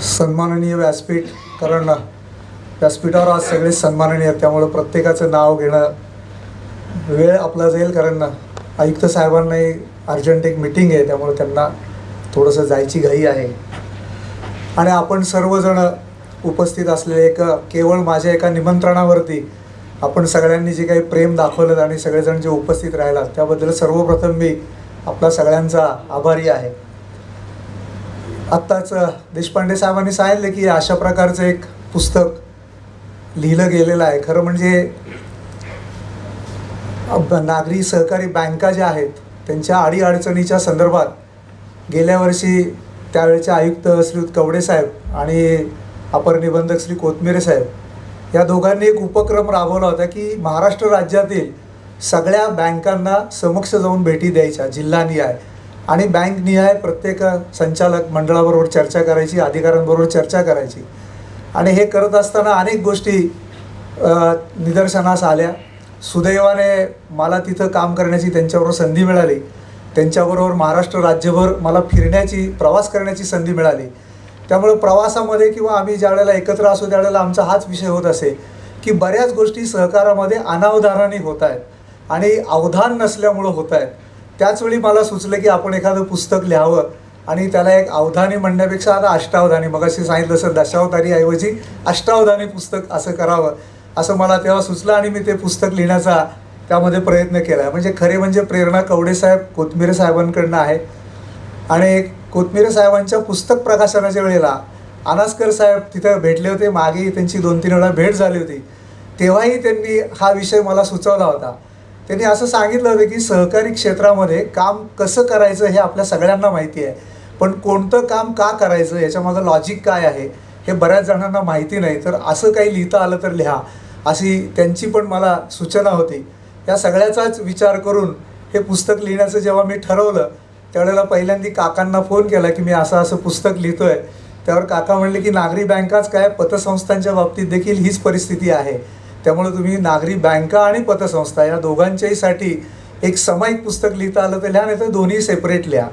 सन्माननीय व्यासपीठ कारण व्यासपीठावर आज सगळे सन्माननीय आहेत त्यामुळं प्रत्येकाचं नाव घेणं वेळ आपला जाईल कारण आयुक्त साहेबांनाही अर्जंट एक मिटिंग आहे त्यामुळे त्यांना थोडंसं जायची घाई आहे. आणि आपण सर्वजण उपस्थित असलेले एक केवळ माझ्या एका निमंत्रणावरती आपण सगळ्यांनी जे काही प्रेम दाखवलं आणि सगळेजण जे उपस्थित राहिलात त्याबद्दल सर्वप्रथम मी आपला सगळ्यांचा आभारी आहे. आत्ताच देशपांडे साहेबांनी सांगितलं की अशा प्रकारचं एक पुस्तक लिहिलं गेलेलं आहे. खरं म्हणजे नागरी सहकारी बँका ज्या आहेत त्यांच्या अडीअडचणीच्या संदर्भात गेल्या वर्षी त्यावेळेचे आयुक्त श्री कवडे साहेब आणि अपर निबंधक श्री कोथमिरे साहेब या दोघांनी एक उपक्रम राबवला होता की महाराष्ट्र राज्यातील सगळ्या बँकांना समक्ष जाऊन भेटी द्यायच्या जिल्हानिहाय. आणि बँक निहाय प्रत्येक संचालक मंडळाबरोबर चर्चा करायची अधिकाऱ्यांबरोबर चर्चा करायची. आणि हे करत असताना अनेक गोष्टी निदर्शनास आल्या. सुदैवाने मला तिथं काम करण्याची त्यांच्याबरोबर संधी मिळाली. त्यांच्याबरोबर महाराष्ट्र राज्यभर मला फिरण्याची प्रवास करण्याची संधी मिळाली. त्यामुळे प्रवासामध्ये किंवा आम्ही ज्या वेळेला एकत्र असू त्यावेळेला आमचा हाच विषय होत असे की बऱ्याच गोष्टी सहकारामध्ये अनावधानाने होत आहेत. आणि अवधान नसल्यामुळं होत आहेत. त्याचवेळी मला सुचलं की आपण एखादं पुस्तक लिहावं आणि त्याला एक अवधानी म्हणण्यापेक्षा आता अष्टावधानी. मग असे सांगितलं असं दशावधानी ऐवजी अष्टावधानी पुस्तक असं करावं असं मला तेव्हा सुचलं आणि मी ते पुस्तक लिहिण्याचा त्यामध्ये प्रयत्न केला. आहे म्हणजे खरे म्हणजे प्रेरणा कवडेसाहेब कोथमिरे साहेबांकडनं आहे. आणि कोथमिरे साहेबांच्या पुस्तक प्रकाशनाच्या वेळेला अनास्कर साहेब तिथं भेटले होते. मागे त्यांची दोन तीन वेळा भेट झाली होती. तेव्हाही त्यांनी हा विषय मला सुचवला होता. त्यांनी असं सांगितलं होतं की सहकारी क्षेत्रामध्ये काम कसं करायचं हे आपल्या सगळ्यांना माहिती आहे. पण कोणतं काम का करायचं? याच्यामागं लॉजिक काय आहे? हे बऱ्याच जणांना माहिती नाही. तर असं काही लिहिता आलं तर लिहा. अशी त्यांची पण मला सूचना होती. या सगळ्याचाच विचार करून हे पुस्तक लिहिण्याचं जेव्हा मी ठरवलं त्यावेळेला पहिल्यांदा काकांना फोन केला की मी असं असं पुस्तक लिहितो आहे त्यावर काका म्हणले की नागरी बँकाच काय? पतसंस्थांच्या बाबतीत देखील हीच परिस्थिती आहे. त्यामुळे तुम्ही नागरी बँका आणि पतसंस्था या दोघांच्याहीसाठी एक सामायिक पुस्तक लिहिता आलं तर लिहा नाही तर दोन्ही सेपरेट लिहा.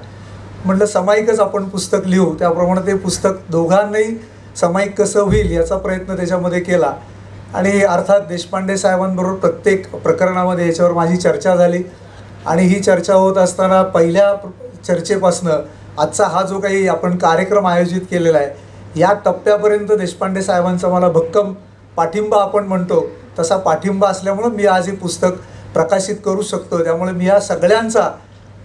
म्हटलं सामायिकच आपण पुस्तक लिहू. त्याप्रमाणे ते पुस्तक दोघांनाही सामायिक कसं होईल याचा प्रयत्न त्याच्यामध्ये केला. आणि अर्थात देशपांडे साहेबांबरोबर प्रत्येक प्रकरणामध्ये याच्यावर माझी चर्चा झाली. आणि ही चर्चा होत असताना पहिल्या चर्चेपासनं आजचा हा जो काही आपण कार्यक्रम आयोजित केलेला आहे या टप्प्यापर्यंत देशपांडे साहेबांचा मला भक्कम पाठिंबा आपण म्हणतो तसा पाठिंबा असल्यामुळं मी आज हे पुस्तक प्रकाशित करू शकतो. त्यामुळे मी या सगळ्यांचा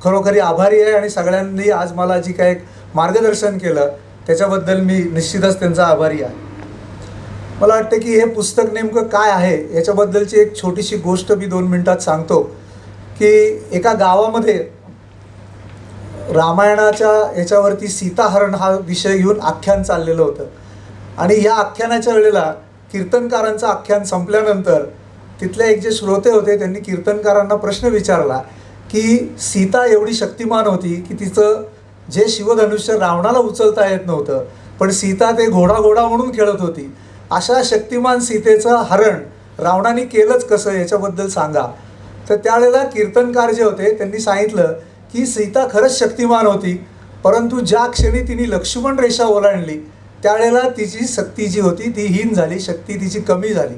खरोखरी आभारी आहे आणि सगळ्यांनी आज मला जी काय एक मार्गदर्शन केलं त्याच्याबद्दल मी निश्चितच त्यांचा आभारी आहे. मला वाटतं की हे पुस्तक नेमकं काय आहे याच्याबद्दलची एक छोटीशी गोष्ट मी दोन मिनटात सांगतो की एका गावामध्ये रामायणाच्या याच्यावरती सीताहरण हा विषय घेऊन आख्यान चाललेलं होतं. आणि या आख्यानाच्या वेळेला कीर्तनकारांचं आख्यान संपल्यानंतर तिथले एक जे श्रोते होते त्यांनी कीर्तनकारांना प्रश्न विचारला की सीता एवढी शक्तिमान होती की तिचं जे शिवधनुष्य रावणाला उचलता येत नव्हतं पण सीता ते घोडा घोडा म्हणून खेळत होती. अशा शक्तिमान सीतेचं हरण रावणाने केलंच कसं याच्याबद्दल सांगा. तर त्यावेळेला कीर्तनकार जे होते त्यांनी सांगितलं की सीता खरंच शक्तिमान होती परंतु ज्या क्षणी तिने लक्ष्मण रेषा ओलांडली त्यावेळेला तिची शक्ती जी होती ती हीन झाली शक्ती तिची कमी झाली.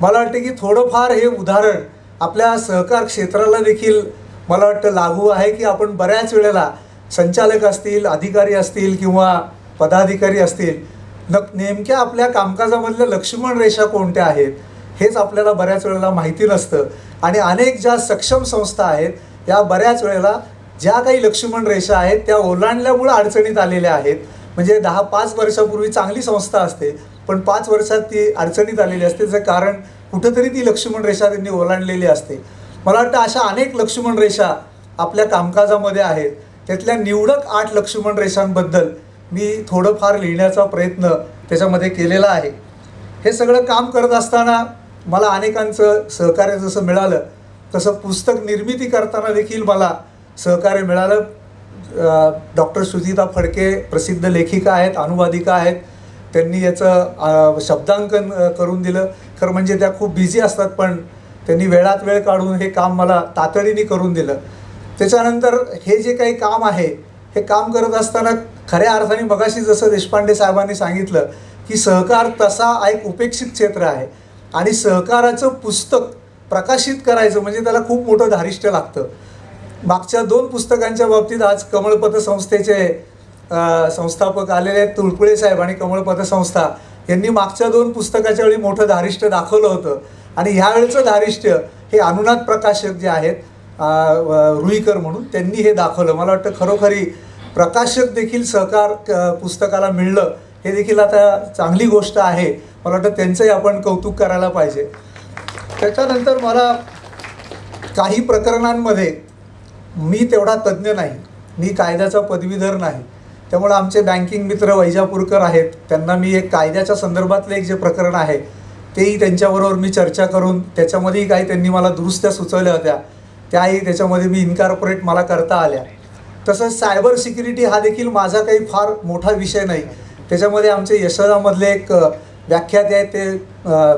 मला वाटतं की थोडंफार हे उदाहरण आपल्या सहकार क्षेत्राला देखील मला वाटतं लागू आहे की आपण बऱ्याच वेळेला संचालक असतील अधिकारी असतील किंवा पदाधिकारी असतील न नेमक्या आपल्या कामकाजामधल्या लक्ष्मण रेषा कोणत्या आहेत हेच आपल्याला बऱ्याच वेळेला माहिती नसतं. आणि अनेक ज्या सक्षम संस्था आहेत या बऱ्याच वेळेला ज्या काही लक्ष्मण रेषा आहेत त्या ओलांडल्यामुळं अडचणीत आलेल्या आहेत. म्हणजे दहा पाच वर्षापूर्वी चांगली संस्था असते पण पाच वर्षात ती अडचणीत आलेली असते त्याचं कारण कुठंतरी ती लक्ष्मण रेषा त्यांनी ओलांडलेली असते. मला वाटतं अशा अनेक लक्ष्मण रेषा आपल्या कामकाजामध्ये आहेत. त्यातल्या निवडक आठ लक्ष्मण रेषांबद्दल मी थोडंफार लिहिण्याचा प्रयत्न त्याच्यामध्ये केलेला आहे. हे सगळं काम करत असताना मला अनेकांचं सहकार्य जसं मिळालं तसं पुस्तक निर्मिती करताना देखील मला सहकार्य मिळालं. डॉक्टर सुजिता फडके प्रसिद्ध लेखिका आहेत अनुवादिका आहेत. त्यांनी याचं शब्दांकन करून दिलं. खरं म्हणजे त्या खूप बिझी असतात पण त्यांनी वेळात वेळ काढून हे काम मला तातडीने करून दिलं. त्याच्यानंतर हे जे काही काम आहे हे काम करत असताना खऱ्या अर्थाने मगाशी जसं देशपांडे साहेबांनी सांगितलं की सहकार तसा एक उपेक्षित क्षेत्र आहे. आणि सहकाराचं पुस्तक प्रकाशित करायचं म्हणजे त्याला खूप मोठं धारिष्ट्य लागतं. मागच्या दोन पुस्तकांच्या बाबतीत आज कमळपथ संस्थेचे संस्थापक आलेले आहेत तुळपुळे साहेब आणि कमळपथ संस्था. यांनी मागच्या दोन पुस्तकाच्या वेळी मोठं धारिष्ट्य दाखवलं होतं. आणि ह्यावेळचं धारिष्ट्य हे अनुनाद प्रकाशक जे आहेत रुईकर म्हणून त्यांनी हे दाखवलं. मला वाटतं खरोखरी प्रकाशक देखील सहकार पुस्तकाला मिळलं. हे देखील आता चांगली गोष्ट आहे. मला वाटतं त्यांचंही आपण कौतुक करायला पाहिजे. त्याच्यानंतर मला काही प्रकरणांमध्ये मी तेवढा तज्ज्ञ नाही. मी कायद्याचा पदवीधर नाही. त्यामुळे आमचे बँकिंग मित्र वैजापूरकर आहेत. त्यांना मी एक कायद्याच्या संदर्भातलं एक जे प्रकरण आहे तेही त्यांच्याबरोबर मी चर्चा करून त्याच्यामध्येही काही त्यांनी मला दुरुस्त्या सुचवल्या होत्या. त्याही त्याच्यामध्ये मी इन्कॉर्पोरेट मला करता आल्या. तसंच सायबर सिक्युरिटी हा देखील माझा काही फार मोठा विषय नाही. त्याच्यामध्ये आमचे यशोदामधले एक व्याख्याते आहेत ते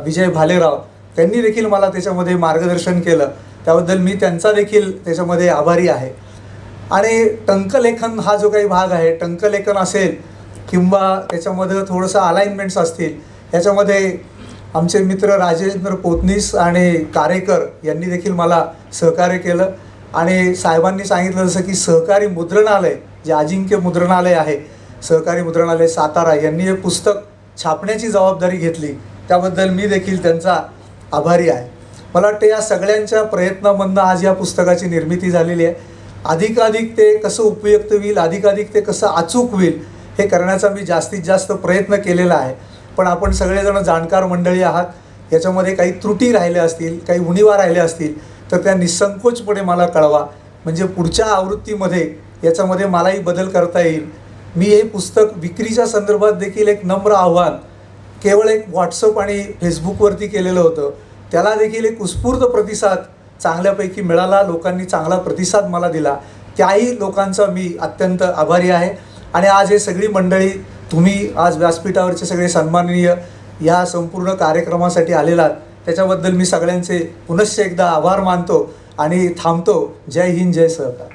विजय भालेराव. त्यांनी देखील मला त्याच्यामध्ये मार्गदर्शन केलं. त्याबद्दल मी त्यांचा देखील त्याच्यामध्ये आभारी आहे. आणि टंकलेखन हा जो काही भाग आहे टंकलेखन असेल किंवा त्याच्यामध्ये थोडंसं अलाइनमेंट्स असतील याच्यामध्ये आमचे मित्र राजेंद्र पोतनीस आणि कारेकर यांनी देखील मला सहकार्य केलं. आणि साहेबांनी सांगितलं जसं की सहकारी मुद्रणालय जे अजिंक्य मुद्रणालय आहे सहकारी मुद्रणालय सातारा यांनी हे पुस्तक छापण्याची जबाबदारी घेतली. त्याबद्दल मी देखील त्यांचा आभारी आहे. मला वाटतं या सगळ्यांच्या प्रयत्नामधनं आज या पुस्तकाची निर्मिती झालेली आहे. अधिकाधिक ते कसं उपयुक्त होईल अधिकाधिक ते कसं अचूक होईल हे करण्याचा मी जास्तीत जास्त प्रयत्न केलेला आहे. पण आपण सगळेजण जाणकार मंडळी आहात याच्यामध्ये काही त्रुटी राहिल्या असतील काही उणीवा राहिल्या असतील तर त्या निसंकोचपणे मला कळवा. म्हणजे पुढच्या आवृत्तीमध्ये याच्यामध्ये मलाही बदल करता येईल. मी हे पुस्तक विक्रीच्या संदर्भात देखील एक नम्र आव्हान केवळ एक व्हॉट्सअप आणि फेसबुकवरती केलेलं होतं. त्याला देखील एक उत्स्फूर्त प्रतिसाद चांगल्यापैकी मिळाला. लोकांनी चांगला प्रतिसाद मला दिला. त्याही लोकांचा मी अत्यंत आभारी आहे. आणि आज हे सगळी मंडळी तुम्ही आज व्यासपीठावरचे सगळे सन्माननीय या संपूर्ण कार्यक्रमासाठी आलेलात. त्याच्याबद्दल मी सगळ्यांचे पुनश्च एकदा आभार मानतो आणि थांबतो. जय हिंद जय सहकार.